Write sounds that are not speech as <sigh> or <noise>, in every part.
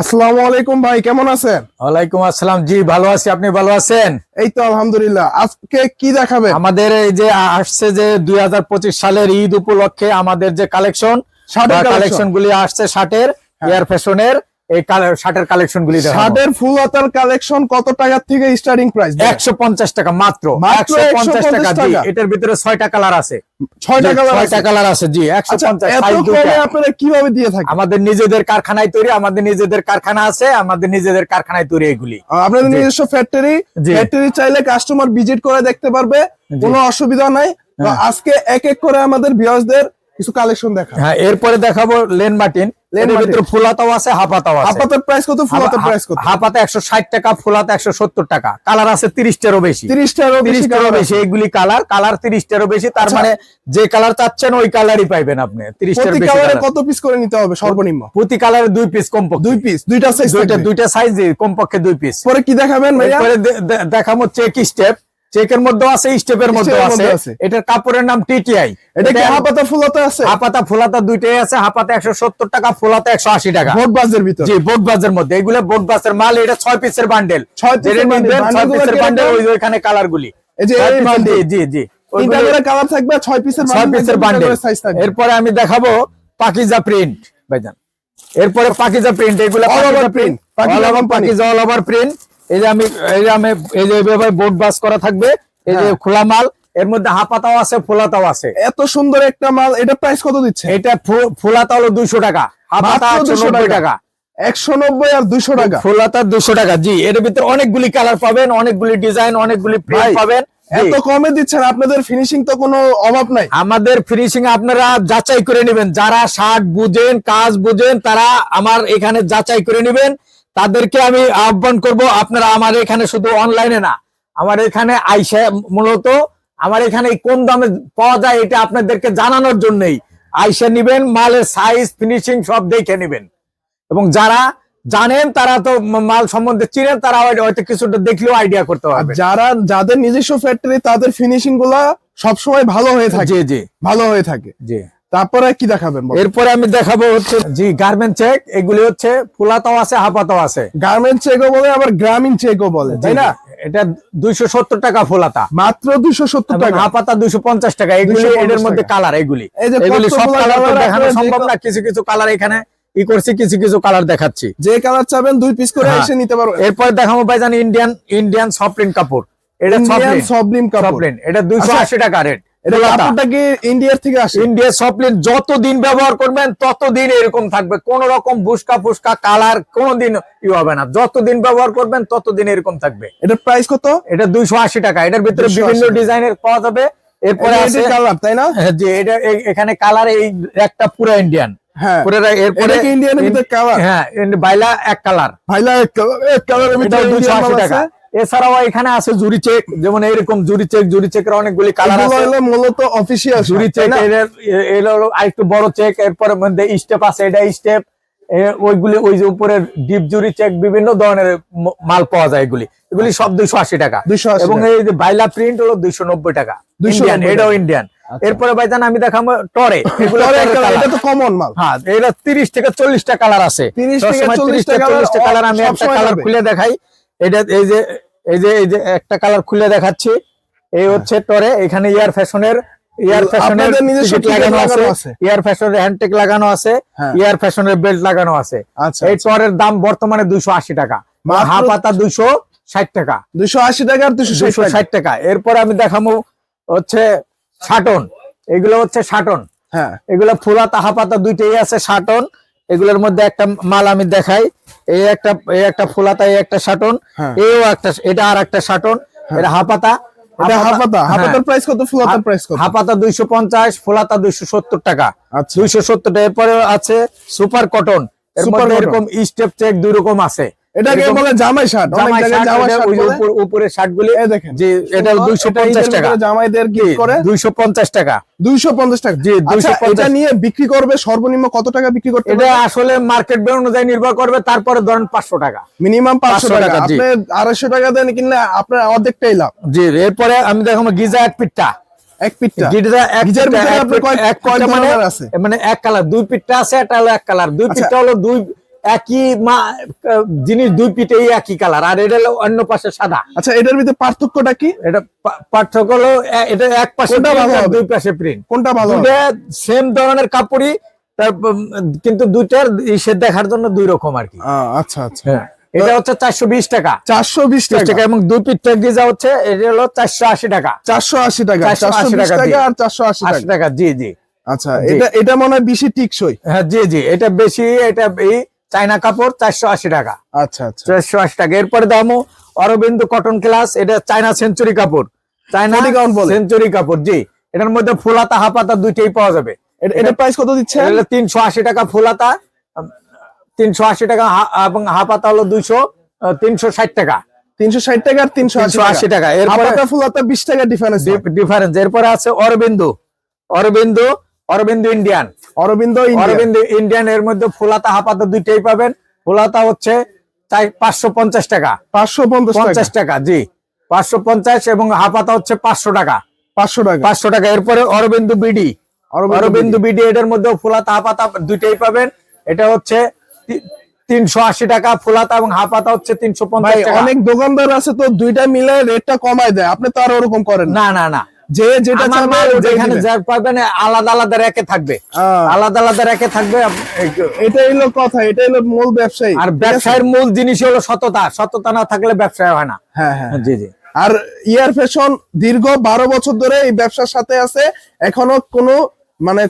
আসসালামু আলাইকুম ভাই কেমন আছেন? ওয়ালাইকুম আসসালাম। জি ভালো আছি। আপনি ভালো আছেন? এই তো আলহামদুলিল্লাহ। আজকে কি দেখাবেন? আমাদের এই যে আসছে যে দুই হাজার পঁচিশ সালের ঈদ উপলক্ষে আমাদের যে কালেকশন কালেকশন। গুলি আসছে শার্টের এয়ার ফ্যাশনের। এই শার্টের কালেকশন গুলি শার্টের ফুল হাতার কালেকশন কত টাকা থেকে স্টার্টিং প্রাইস একশো পঞ্চাশ টাকা মাত্র মাত্র একশো পঞ্চাশ টাকা জি। এটার ভিতরে ছয়টা কালার আছে। কালার জি আচ্ছা। আপনারা কীভাবে দিয়ে থাকেন? আমাদের নিজেদের কারখানায় তৈরি আমাদের নিজেদের কারখানা আছে আমাদের নিজেদের কারখানায় তৈরি এগুলি। আপনাদের নিজস্ব ফ্যাক্টরি। ফ্যাক্টরি চাইলে কাস্টমার ভিজিট করে দেখতে পারবে কোনো অসুবিধা নাই। হ্যাঁ। আজকে এক এক করে আমাদের ভিউয়ার্সদের কিছু কালেকশন দেখা হ্যাঁ এরপরে দেখাবো লেন মার্টিন। লেন ভিতরে। ফুলাতাও আছে হাফাতাও আছে। হাফাতের প্রাইস কত? ফুল প্রাইস কত? হাফাতে একশো ষাট টাকা ফুলাতে একশো সত্তর টাকা। কালার আছে তিরিশটারও বেশি। তিরিশটারও বেশি তিরিশটারও colour বেশি আছে। এইগুলি কালার কালার তিরিশটারও বেশি। তার আচ্ছা। মানে যে কালার চাচ্ছেন ওই কালারই পাইবেন আপনি। তিরিশটার প্রতি বেশি কালারে কত পিস করে নিতে হবে সর্বনিম্ন? প্রতি কালারে দুই পিস কমপক্ষে। দুই পিস দুইটা সাইজ দুইটা দুইটা সাইজ কমপক্ষে দুই পিস পরে কি দেখাবেন ভাইয়া? এরপরে দে- দে- দেখাবো চেক স্টেপ চেকের মধ্যে আছে স্টেপের মধ্যে আছে। এটার কাপড়ের নাম টিটিআই। এটা কি হাফাতা ফুল হাতা আছে? হাপাতা ফুলাতা দুইটাই আছে হাপাতা একশো সত্তর টাকা ফুলাতা একশো আশি টাকা। ভোট বাজের ভিতর? জি বোট বাজের মধ্যে। এগুলো বোট বাসের মাল এটা ছয় পিসের বান্ডেল ছয় piece-এর bundle, ছয় bundle গুলো পিসের বান্ডেল ওই ওইখানে কালার গুলি। এই যে এই piece-এর- জি জি। তিনটা করে কালার থাকবে ছয় পিসের ছয় পিসের বান্ডেল এরপরে আমি দেখাবো পাকিজা প্রিন্ট ভাইজান। এরপরে পাকিজা প্রিন্ট এগুলো print, Pakiza company। Pakiza all over print এই যে আমি এই যে আমি এই যে এইভাবে বোর্ড বাস করা থাকবে এই যে হ্যাঁ। খোলা মাল এর মধ্যে হাপাতাও আছে ফোলাতাও আছে। এত সুন্দর একটা মাল এটা প্রাইস কত দিচ্ছে? এটা ফুলাতা হলো দুইশো টাকা হাপাতা মাত্র একশো 200 নব্বই টাকা। একশো নব্বই আর দুইশো টাকা। ফুলাতা দুশো টাকা জি এর ভিতরে অনেকগুলি কালার পাবেন অনেকগুলি ডিজাইন অনেকগুলি ভাই, পাবেন এত কমে দিচ্ছেন আপনাদের ফিনিশিং তো কোনো অভাব নাই। আমাদের ফিনিশিং আপনারা যাচাই করে নেবেন যারা শার্ট বুঝেন কাজ বুঝেন তারা আমার এখানে যাচাই করে নেবেন। তাদেরকে আমি আহ্বান করব আপনারা আমার এখানে শুধু অনলাইনে না আমার এখানে আইসা মূলত আমার এখানে কোন দামে পাওয়া যায় এটা আপনাদেরকে জানানোর জন্যই। আইসা নিবেন মালের সাইজ ফিনিশিং সব দেখে নেবেন। এবং যারা জানেন তারা তো মাল সম্বন্ধে চিনেন তারা হয়তো কিছুটা দেখলেও আইডিয়া করতে পারবে যারা যাদের নিজস্ব ফ্যাক্টরি তাদের ফিনিশিংগুলা সবসময় ভালো হয়ে থাকে। জি জি। ভালো হয়ে থাকে। জি। তারপরে কি দেখাবেন এরপরে আমি দেখাবো হচ্ছে জি গার্মেন্ট চেক এগুলি হচ্ছে ফুলাতাও আছে হাফাতাও আছে। গার্মেন্ট চেকও বলে আবার গ্রামীণ চেকও বলে তাই না? এটা দুইশো সত্তর টাকা ফুলাতা। মাত্র দুইশো সত্তর টাকা। হাফাতা দুইশো পঞ্চাশ টাকা এগুলি 250 এদের মধ্যে কালার এগুলি। এগুলি সব কালার দেখানো সম্ভব না কিছু কিছু কালার এখানে ই করছি কিছু কিছু কালার দেখাচ্ছি। যে কালার চাবেন দুই পিস করে হ্যাঁ। এসে নিতে পারবেন। এরপরে দেখাবো ভাইজান ইন্ডিয়ান ইন্ডিয়ান সফট কাপড়। এটা সবলিম কাপড়। এটা দুইশো আচ্ছা, আশি টাকা রেট এটা কাপড়টা কি ইন্ডিয়ার থেকে আসে? ইন্ডিয়া সফটলিন যতদিন ব্যবহার করবেন ততদিন এরকম থাকবে। কোন রকম বুসকা ফুসকা কালার কোনোদিন ই হবে না। যতদিন ব্যবহার করবেন ততদিন এরকম থাকবে। এটার প্রাইস কত? এটা দুইশো আশি টাকা। এটার ভিতরে বিভিন্ন ডিজাইনের পাওয়া যাবে। এরপরে আছে কালার তাই না? হ্যাঁ, যে এটা এখানে কালার এই একটা পুরো ইন্ডিয়ান হ্যাঁ। পুরো এরপরে ইন্ডিয়ানের ভিতরে কালার হ্যাঁ বাইলা এক কালার ভাইলা এক কালার এক দুইশো আশি টাকা। আছে? এছাড়াও এখানে আছে জুরি চেক যেমন এরকম জুরি চেক জুরি চেকের অনেকগুলি কালার আছে। মূলত অফিসিয়াল জুরি চেক এর আরেকটু বড় চেক এরপরে মধ্যে স্টেপ আছে এটা স্টেপ ওইগুলি ওই যে উপরে ডিপ জুরি চেক বিভিন্ন ধরনের মাল পাওয়া যায় এগুলি। এগুলি সব দুইশো আশি টাকা। 280 এবং এই যে বাইলা প্রিন্ট হলো দুইশো নব্বই টাকা। 290 ইন্ডিয়ান এটাও ইন্ডিয়ান এরপরে ভাইজান আমি দেখাবো <laughs> টরে এটা তো কমন মাল। হ্যাঁ এটা তিরিশ থেকে চল্লিশটা কালার আছে। 30 থেকে সবসময় 40 টা colour চল্লিশটা কালার আমি একটা কালার খুলে দেখাই। এটা এই যে এই যে এই যে একটা কালার খুলে দেখাচ্ছি। এই হচ্ছে টরে এখানে ইয়ার ফ্যাশনের ইয়ার ফ্যাশনের লাগানো আছে। ইয়ার ফ্যাশনের হ্যান্ডটেক লাগানো আছে। হ্যাঁ। ইয়ার ফ্যাশনের বেল্ট লাগানো আছে। আচ্ছা এই টরের দাম বর্তমানে দুইশো আশি টাকা। হাফ পাতা দুইশো ষাট টাকা। দুইশো আশি টাকা আর দুইশো দুইশো ষাট টাকা। এরপরে আমি দেখাবো হচ্ছে শাটন এগুলো হচ্ছে শাটন হ্যাঁ। এগুলো ফুলা তাহা পাতা দুইটাই আছে শাটন এগুলোর মধ্যে একটা মাল আমি দেখাই। এই একটা এই একটা ফুলাতা এই একটা শাটন হ্যাঁ। এও একটা এটা আর একটা শাটন এটা হাপাতা এটা হাফাতা? হাফাতার প্রাইস কত ফুলাতার প্রাইস কত? হাপাতা দুইশো পঞ্চাশ ফুলাতা দুইশো সত্তর টাকা। আচ্ছা। টাকা। এরপরে আছে সুপার কটন এর মধ্যে এরকম স্টেপ চেক দুই রকম আছে। এটাকে বলে জামাই শার্ট শার্ট, এটা ওই। উপর- এই দেখেন। যে এটা এটা টাকা। জামাইদের করে? টাকা। টাকা। জি, আচ্ছা 250 এটা নিয়ে বিক্রি করবে সর্বনিম্ন কত টাকা বিক্রি করতে এটা আসলে মার্কেট বের অনুযায়ী নির্ভর করবে তারপরে ধরেন পাঁচশো টাকা। মিনিমাম পাঁচশো 500 টাকা। আপনি আড়াইশো টাকা দেন কিনলে আপনার অর্ধেকটাই লাভ। জি এরপরে আমি দেখাবো গিজা এক পিঠটা। এক পিঠটা। গিজা এক ভিতরে আপনার কয়- এক কয় মানে আছে? মানে এক কালার। দুই পিঠটা আছে একটা হলো এক কালার। দুই আচ্ছা। পিঠটা হলো দুই একই মা জিনিস দুই পিঠে একই কালার আর এটা হলো অন্য পাশে সাদা। আচ্ছা এটার ভিতরে পার্থক্যটা কি? এটা পার্থক্য হলো এটা এক পাশে? দুই পাশে প্রিন্ট কোনটা ভালো? সেম ধরনের কাপড়ই কিন্তু দুইটার ইসে দেখার জন্য দুই রকম আর কি। আচ্ছা আচ্ছা। হ্যাঁ এটা হচ্ছে চারশো বিশ টাকা। চারশো বিশ টাকা এবং দুই পিঠটা গিজা হচ্ছে এটা হলো চারশো আশি টাকা। চারশো আশি টাকা চারশো টাকা আর চারশো আশি টাকা। জি জি। আচ্ছা এটা এটা মনে হয় বেশি টিকসই। হ্যাঁ জি জি এটা বেশি এটা এই চাইনা কাপড় চারশো আশি টাকা। আচ্ছা আচ্ছা। চারশো আশি টাকা। এরপরে দামও অরবিন্দু কটন ক্লাস এটা চায়না সেঞ্চুরি কাপড়। বলে? সেঞ্চুরি কাপড় জি। এটার মধ্যে ফুলাতা হাফাতা দুইটাই পাওয়া যাবে। এটা- প্রাইস কত দিচ্ছে তিনশো আশি টাকা ফুলাতা তিনশো আশি টাকা এবং হাফাতা হলো দুইশো তিনশো ষাট টাকা। তিনশো ষাট টাকা আর তিনশো আশি টাকা। এরপরে এরপরে ফুলাতা বিশ টাকা ডিফারেন্স ডিফারেন্স এরপরে আছে অরবিন্দু। অরবিন্দু অরবিন্দু ইন্ডিয়ান অরবিন্দ অরবিন্দু ইন্ডিয়ান এর মধ্যে ফুলাতা হাফাতা দুইটাই পাবেন। ফুলাতা হচ্ছে পাঁচশো পঞ্চাশ টাকা। পাঁচশো পঞ্চাশ টাকা? জি। পাঁচশো পঞ্চাশ এবং হাফাতা হচ্ছে পাঁচশো টাকা। পাঁচশো টাকা। পাঁচশো টাকা এরপরে অরবিন্দু বিডি। অরবিন্দ বিডি। এটার মধ্যে ফুলাতা হাফাতা দুইটাই পাবেন। এটা হচ্ছে তিনশো আশি টাকা ফুলাতা এবং হাফাতা হচ্ছে তিনশো পঞ্চাশ অনেক দোকানদার আছে তো দুইটা মিলে রেটটা কমায় দেয়। আপনি তো আর ওরকম করেন না না না। যে যেটা যেখানে। পাবেন আলাদা আলাদা রেখে থাকবে। আলাদা আলাদা রেখে থাকবে হলো কথা হলো মূল ব্যবসায়ী আর ব্যবসায়ের মূল জিনিস হলো সততা সততা না থাকলে ব্যবসায় হয় না। হ্যাঁ হ্যাঁ জি জি। আর ইয়ার ফ্যাশন দীর্ঘ বারো বছর ধরে এই ব্যবসার সাথে আছে এখনও কোনো মানে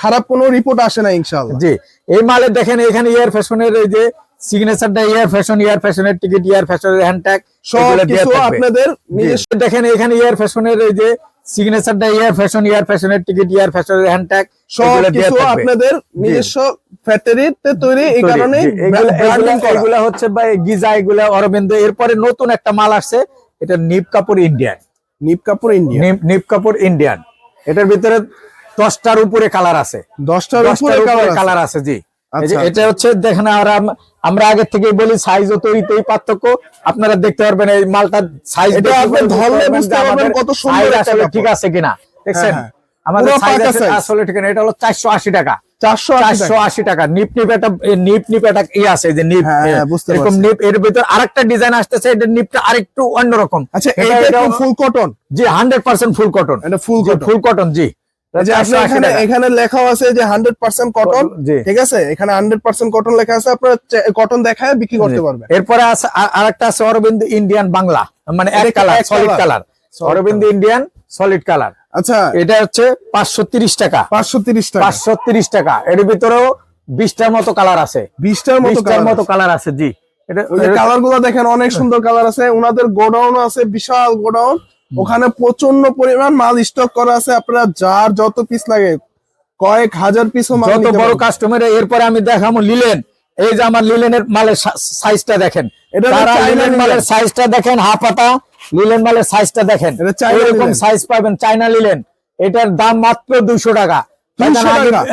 খারাপ কোনো রিপোর্ট আসে না ইনশাল্লাহ জি এই মালে দেখেন এখানে ইয়ার ফ্যাশনের এই যে সিগনেচারটা ইয়ার ফ্যাশন ইয়ার ফ্যাশনের টিকিট ইয়ার ফ্যাশনের হ্যান্ডট্যাগ সব কিছু আপনাদের নিজস্ব দেখেন এখানে ইয়ার ফ্যাশনের এই যে সিগনেচারটা ইয়ার ফ্যাশন ইয়ার ফ্যাশনের টিকিট ইয়ার ফ্যাশনের হ্যান্ডট্যাগ সব কিছু আপনাদের নিজস্ব ফ্যাক্টরিতে তৈরি এই কারণে এগুলা হচ্ছে বা গিজা এগুলা অরবিন্দ। এরপরে নতুন একটা মাল আসছে এটা নিপ কাপড় ইন্ডিয়ান নিপ কাপড় ইন্ডিয়া নিপ কাপড় ইন্ডিয়ান এটার ভিতরে দশটার উপরে কালার আছে। দশটার উপরে কালার আছে। জি। আচ্ছা, এটা হচ্ছে দেখেন আর আম- আমরা আগে থেকে বলি সাইজ ও তৈরিতেই পার্থক্য। আপনারা দেখতে পারবেন এই মালটার সাইজ ধরলে বুঝতে পারবেন কত সুন্দর আসলে ঠিক আছে কিনা। দেখছেন? হ্যাঁ, হ্যাঁ। আমাদের সাইজ আসলে ঠিক না এটা হলো চারশো আশি টাকা। নিপ নিপ একটা নিপ নিপ একটা ই আছে যে নিপ হ্যাঁ, এরকম নিপ এর ভিতর আরেকটা ডিজাইন আসতেছে এটা নিপটা আরেকটু অন্যরকম। আচ্ছা এটা- ফুল কটন জি হান্ড্রেড পার্সেন্ট ফুল কটন এটা ফুল কটন ফুল কটন জি যে আপনি 480 এখানে টাকা। লেখাও আছে যে হান্ড্রেড পার্সেন্ট কটন ঠিক আছে? এখানে হান্ড্রেড পার্সেন্ট কটন লেখা আছে আপনার কটন দেখায় বিক্রি করতে পারবেন। এরপরে আছে অরবিন্দ ইন্ডিয়ান বাংলা মানে এক colour solid colour Aurobindo Indian solid colour আচ্ছা। এটা হচ্ছে পাঁচশো তিরিশ টাকা। পাঁচশো তিরিশ টাকা। পাঁচশো তিরিশ টাকা। এর ভিতরেও বিশটার মতো কালার আছে। বিশটার মতো কালার মতো কালার আছে জি। এটা কালারগুলো দেখেন অনেক সুন্দর কালার আছে। ওনাদের গোডাউন আছে বিশাল গোডাউন ওখানে প্রচণ্ড পরিমাণ মাল স্টক করা আছে আপনার যার যত পিস লাগে কয়েক হাজার পিসও মাল যত বড় কাস্টমার এরপরে আমি দেখাবো লিলেন এই যে আমার লিলেনের মালের সাইজটা দেখেন। এটা লিলেন। মালের সাইজটা দেখেন হাফাতা লিলেন মালের সাইজটা দেখেন। এরকম। সাইজ পাবেন চাইনা লিলেন এটার দাম মাত্র দুইশো টাকা 200 আগে- টাকা?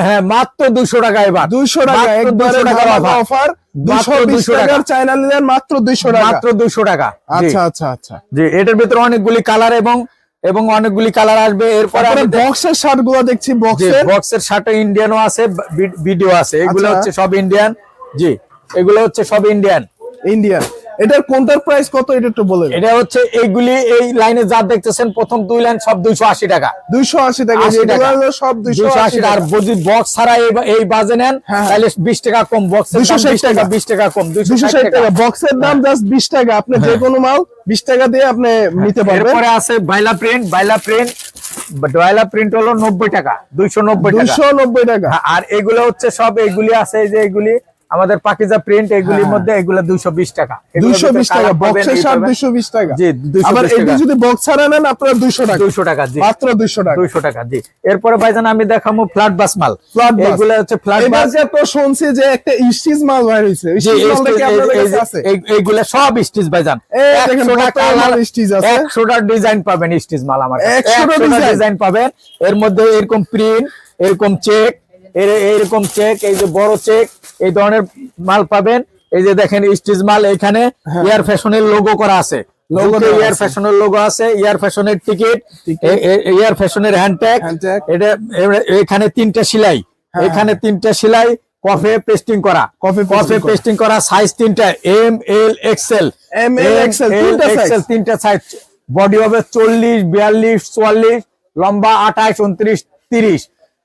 হ্যাঁ মাত্র দুইশো টাকা এবার। দুইশো টাকা মাত্র একবারে 200 টাকার ধামাকা offer। অফার দুশো মাত্র বিশ 200 টাকা। টাকার চায়না নিলেন মাত্র দুইশো টাকা। মাত্র দুইশো টাকা। আচ্ছা আচ্ছা আচ্ছা। জি এটার ভিতরে অনেকগুলি কালার এবং এবং অনেকগুলি কালার আসবে। এরপরে বক্সের শার্টগুলো দেখছি বক্সের বক্সের শার্টে ইন্ডিয়ানও আছে ভিডিও আছে। এগুলো আচ্ছা। হচ্ছে সব ইন্ডিয়ান জি এগুলো হচ্ছে সব ইন্ডিয়ান ইন্ডিয়ান এটার কোনটার প্রাইস কত এটা একটু বলে এটা হচ্ছে এইগুলি এই লাইনে যা দেখতেছেন প্রথম দুই লাইন সব দুইশো আশি টাকা। দুইশো আশি টাকা 80 টাকা। যেগুলো হলো সব দুইশো দুইশো আশি টাকা। আর যদি বক্স ছাড়া এই বাজে নেন হ্যাঁ। তাহলে বিশ টাকা কম বক্স 260 টাকা টাকা। বিশ টাকা কম দুইশো দুইশো ষাট টাকা। বক্সের দাম হ্যাঁ। জাস্ট বিশ টাকা। আপনি যে কোনো মাল বিশ টাকা দিয়ে আপনি নিতে পারবেন। এরপরে আছে বাইলা প্রিন্ট বাইলা প্রিন্ট বাইলা প্রিন্ট হলো নব্বই টাকা দুইশো নব্বই টাকা। দুইশো নব্বই টাকা। হ্যাঁ, আর এগুলো হচ্ছে সব এগুলি আছে এই যে এগুলি আমাদের পাকিজা প্রিন্ট এগুলির হ্যাঁ। মধ্যে এগুলো দুইশো বিশ টাকা। দুইশো বিশ টাকা বক্সের শার্ট দুইশো বিশ টাকা। জি, 220 আবার। এটি যদি বক্স ছাড়া নেন আপনার দুইশো টাকা। দুইশো টাকা জি। মাত্র দুইশো টাকা। দুইশো টাকা জি। এরপরে ভাইজান আমি দেখাবো ফ্ল্যাট বাস মাল bus। এগুলো হচ্ছে ফ্ল্যাট বাস তো শুনছি যে একটা ইস্টিজ মাল বাইর হয়েছে জি ইস্টিজ এই কি আপনাদের কাছে আছে। এইগুলা সব স্টিচ ভাইজান। একশোটা ডিজাইন পাবেন স্টিচ মাল আমার কাছে। 100টা একশোটা ডিজাইন পাবেন। এর মধ্যে এরকম প্রিন্ট এরকম চেক এরকম চেক এই যে বড় চেক এই ধরনের মাল পাবেন। এই যে দেখেন স্টিচ মাল এখানে এয়ার ফ্যাশনের লোগো করা আছে। আছে। ফ্যাশনের লোগো আছে ফ্যাশনের টিকিট। ফ্যাশনের। এটা এখানে তিনটা সেলাই। হ্যাঁ, এখানে তিনটা সেলাই কফে পেস্টিং করা। কফে কফে পেস্টিং করা সাইজ তিনটা এম এল এক্সেল XL, তিনটা size। তিনটা সাইজ বডি হবে চল্লিশ বিয়াল্লিশ চুয়াল্লিশ লম্বা আঠাশ উনত্রিশ তিরিশ।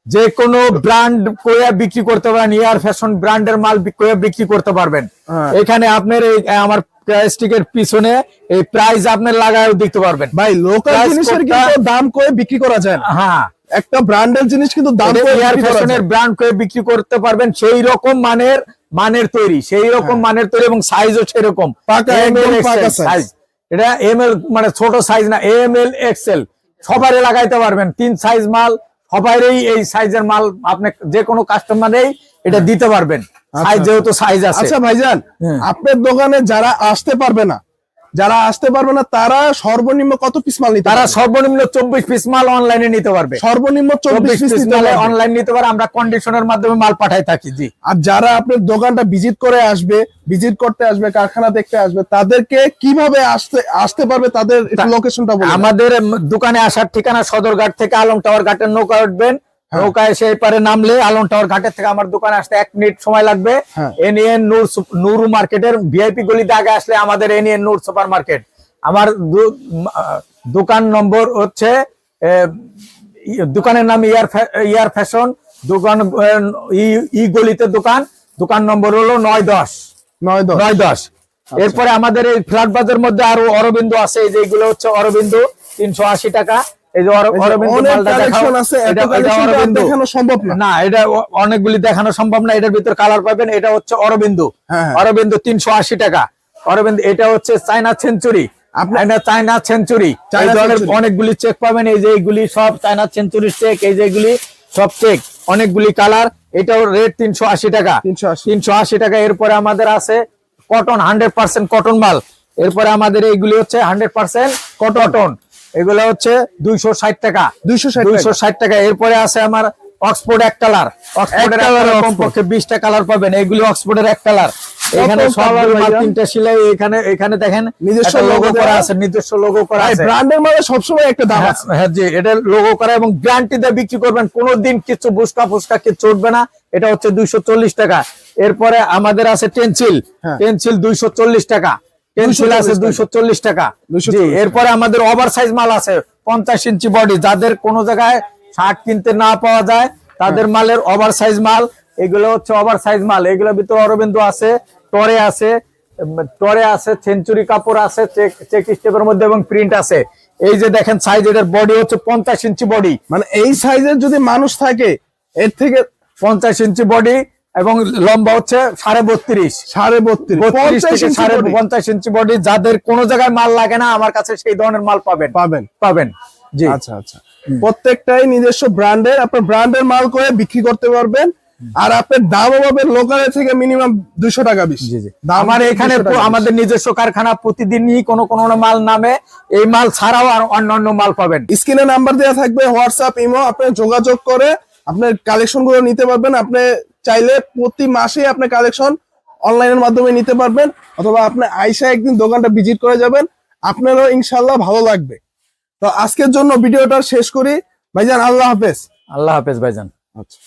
যে কোনো ব্র্যান্ড করে বিক্রি করতে পারেন ইয়ার ফ্যাশন ব্র্যান্ডের মাল করে বিক্রি করতে পারবেন। হ্যাঁ। এখানে আপনার এই আমার প্লাস্টিকের পিছনে এই প্রাইস আপনার লাগায়ও দিতে পারবেন। ভাই লোকাল জিনিসের কিন্তু দাম করে বিক্রি করা যায় না। হ্যাঁ। একটা ব্র্যান্ডের জিনিস কিন্তু দাম এয়ার ফ্যাশনের ব্র্যান্ড করে বিক্রি করতে পারবেন সেই রকম মানের মানের তৈরি সেই রকম মানের তৈরি এবং সাইজও সেরকম। হ্যাঁ। পাকা। সাইজ এটা এম এল মানে ছোট সাইজ না এম এল এক্সেল সবারই লাগাইতে পারবেন তিন সাইজ মাল সবারই এই সাইজের মাল আপনি যে কোনো কাস্টমারেই এটা দিতে পারবেন। সাইজ যেহেতু সাইজ আছে। আচ্ছা ভাইজান হ্যাঁ। আপনার দোকানে যারা আসতে পারবে না যারা আসতে পারবে না তারা সর্বনিম্ন কত পিস মাল নিতে তারা সর্বনিম্ন চব্বিশ পিস মাল অনলাইনে নিতে পারবে। সর্বনিম্ন চব্বিশ পিস পারবে। অনলাইন নিতে পারে আমরা কন্ডিশনের মাধ্যমে মাল পাঠাই থাকি জি। আর যারা আপনার দোকানটা ভিজিট করে আসবে ভিজিট করতে আসবে কারখানা দেখতে আসবে তাদেরকে কীভাবে আসতে আসতে পারবে তাদের লোকেশনটা আমাদের দোকানে আসার ঠিকানা সদরঘাট থেকে আলম টাওয়ার ঘাটের নৌকা উঠবেন। নৌকা এসে এপারে নামলে আলম টাওয়ার ঘাটের থেকে আমার দোকানে আসতে এক মিনিট সময় লাগবে। হ্যাঁ। এনএন নূর নূর মার্কেটের ভিআইপি গলিতে আগে আসলে আমাদের এনএন নূর সুপার মার্কেট। আমার দোকান নম্বর হচ্ছে দোকানের নাম ইয়ার ইয়ার ফ্যাশন দোকান ই- ই গলিতে দোকান দোকান নম্বর হলো নয় দশ। নয় দশ। নয় দশ। আচ্ছা। এরপরে আমাদের এই ফ্ল্যাট বাজার মধ্যে আরও অরবিন্দ আছে এই যে হচ্ছে অরবিন্দ তিনশো আশি টাকা। এই যে। কালেকশন আছে এটা-। দেখানো সম্ভব না? না এটা অনেকগুলি দেখানো সম্ভব না এটার ভিতর কালার পাবেন এটা হচ্ছে অরবিন্দ। হ্যাঁ, হ্যাঁ। অরবিন্দ তিনশো আশি টাকা। অরবিন্দ এটা হচ্ছে চায়না সেঞ্চুরি চায়না সেঞ্চুরি এই ধরনের অনেকগুলি চেক পাবেন এই যে এইগুলি সব চায়না সেঞ্চুরি চেক এই যেগুলি সব চেক অনেকগুলি কালার এটাও রেট তিনশো আশি টাকা। 380 তিনশো আশি টাকা এরপরে আমাদের আছে কটন হান্ড্রেড পার্সেন্ট কটন মাল। এরপরে আমাদের এইগুলি হচ্ছে হান্ড্রেড পার্সেন্ট কটন এগুলো হচ্ছে দুইশো ষাট টাকা। 260 দুইশো ষাট টাকা। এরপরে আছে আমার অক্সফোর্ড এক কালার অক্সফোর্ডের কমপক্ষে বিশটা কালার পাবেন। এইগুলি অক্সফোর্ডের এক কালার এখানে? তিনটা সিলাই এখানে এখানে দেখেন নিজস্ব লোগো করা আছে। নিজস্ব লোগো করা আছে। ব্র্যান্ডের মানে সবসময় একটা দাম হ্যাঁ, আছে। হ্যাঁ জি এটা লোগো করা এবং গ্যারান্টি দিয়ে বিক্রি করবেন। কোনোদিন কিছু বুসকা ফুসকা কিছু উঠবে না। এটা হচ্ছে দুইশো চল্লিশ টাকা। এরপরে আমাদের আছে টেন্সিল হ্যাঁ। টেন্সিল দুইশো চল্লিশ টাকা। টেন্সিল আছে 240 দুইশো চল্লিশ টাকা। 240 জি এরপরে আমাদের ওভার সাইজ মাল আছে পঞ্চাশ ইঞ্চি বডি যাদের কোনো জায়গায় শার্ট কিনতে না পাওয়া যায় তাদের। মালের ওভার সাইজ মাল। এগুলো হচ্ছে ওভার সাইজ মাল। এগুলোর ভিতরে অরবিন্দু আছে টরে আছে টরে আছে সেঞ্চুরি কাপড় আছে চেক চেক স্টেপের মধ্যে এবং প্রিন্ট আছে। এই যে দেখেন সাইজ এটার বডি হচ্ছে পঞ্চাশ ইঞ্চি বডি মানে এই সাইজের যদি মানুষ থাকে এর থেকে পঞ্চাশ ইঞ্চি বডি এবং লম্বা হচ্ছে সাড়ে বত্রিশ। সাড়ে বত্রিশ। সাড়ে পঞ্চাশ ইঞ্চি বডি যাদের কোনো জায়গায় মাল লাগে না আমার কাছে সেই ধরনের মাল পাবেন। পাবেন। পাবেন। জি। আচ্ছা আচ্ছা। প্রত্যেকটাই নিজস্ব ব্র্যান্ডের আপনার ব্র্যান্ডের মাল করে বিক্রি করতে পারবেন। আর আপনার দামও পাবেন লোকালের থেকে মিনিমাম দুইশো টাকা বেশি। আমার এখানে 200 আমাদের নিজস্ব কারখানা প্রতিদিনই কোনো কোনো মাল নামে এই মাল ছাড়াও আর অন্যান্য মাল পাবেন। স্ক্রিনে নাম্বার দেওয়া থাকবে হোয়াটসঅ্যাপ ইমো আপনি যোগাযোগ করে আপনার কালেকশনগুলো নিতে পারবেন। আপনি চাইলে প্রতি মাসে আপনি কালেকশন অনলাইনের মাধ্যমে নিতে পারবেন অথবা আপনি আইসা একদিন দোকানটা ভিজিট করে যাবেন আপনারও ইনশাল্লাহ ভালো লাগবে। তো আজকের জন্য ভিডিওটা শেষ করি। ভাইজান আল্লাহ হাফেজ। আল্লাহ হাফেজ ভাইজান। আচ্ছা।